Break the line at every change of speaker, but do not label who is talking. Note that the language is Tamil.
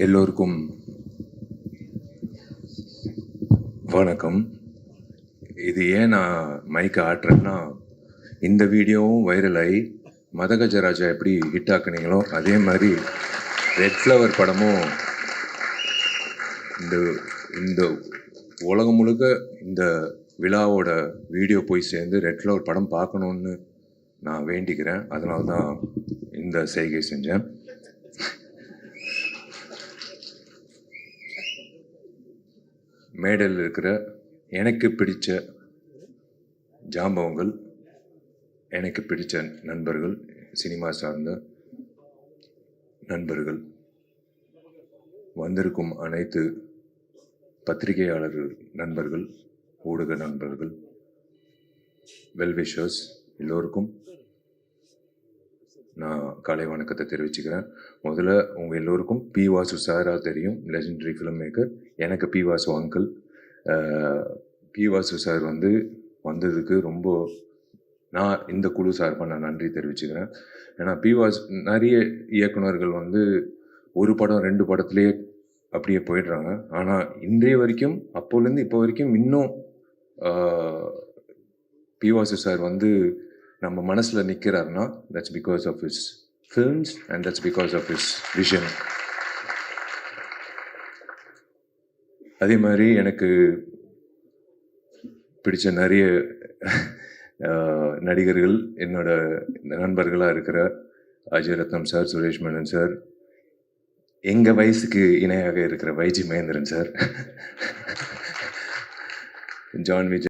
எல்லோருக்கும் வணக்கம். இது ஏன் நான் மைக்கை ஆட்டுறேன்னா இந்த வீடியோவும் வைரல் ஆகி மதகஜராஜா எப்படி ஹிட் ஆக்குனீங்களோ அதே மாதிரி ரெட் ஃப்ளவர் படமும் இந்த இந்த உலகம் முழுக்க இந்த விழாவோட வீடியோ போய் சேர்ந்து ரெட் ஃப்ளவர் படம் பார்க்கணுன்னு நான் வேண்டிக்கிறேன். அதனால தான் இந்த செய்கை செஞ்சேன். மேடையில் இருக்கிற எனக்கு பிடித்த ஜாம்பவங்கள் எனக்கு பிடித்த நண்பர்கள் சினிமா சார்ந்த நண்பர்கள். வந்திருக்கும் அனைத்து பத்திரிகையாளர்கள் நண்பர்கள் ஊடக நண்பர்கள் வெல்விஷர்ஸ் எல்லோருக்கும் நான் காலை வணக்கத்தை தெரிவிச்சுக்கிறேன். முதல்ல உங்கள் எல்லோருக்கும் பி வாசு சாரா தெரியும் லெஜெண்டரி ஃபிலிம் மேக்கர் எனக்கு P Vasu uncle P Vasu sir வந்து வந்ததுக்கு ரொம்ப நான் இந்த குழு சார்பாக நான் நன்றி தெரிவிச்சுக்கிறேன். ஏன்னா பி வாசு நிறைய இயக்குனர்கள் வந்து ஒரு படம் ரெண்டு படத்துலேயே அப்படியே போயிடுறாங்க. ஆனால் இன்றைய வரைக்கும் அப்போலேருந்து இப்போ வரைக்கும் இன்னும் பி வாசு சார் வந்து நம்ம மனசில் நிற்கிறாருன்னா that's because of his films and that's because of his vision அதே மாதிரி எனக்கு பிடிச்ச நிறைய நடிகர்கள் என்னோட நண்பர்களாக இருக்கிற அஜய் ரத்னம் சார் சுரேஷ் மேனன் சார் எங்கள் வயசுக்கு இணையாக இருக்கிற Y G Mahendran sir John Vijay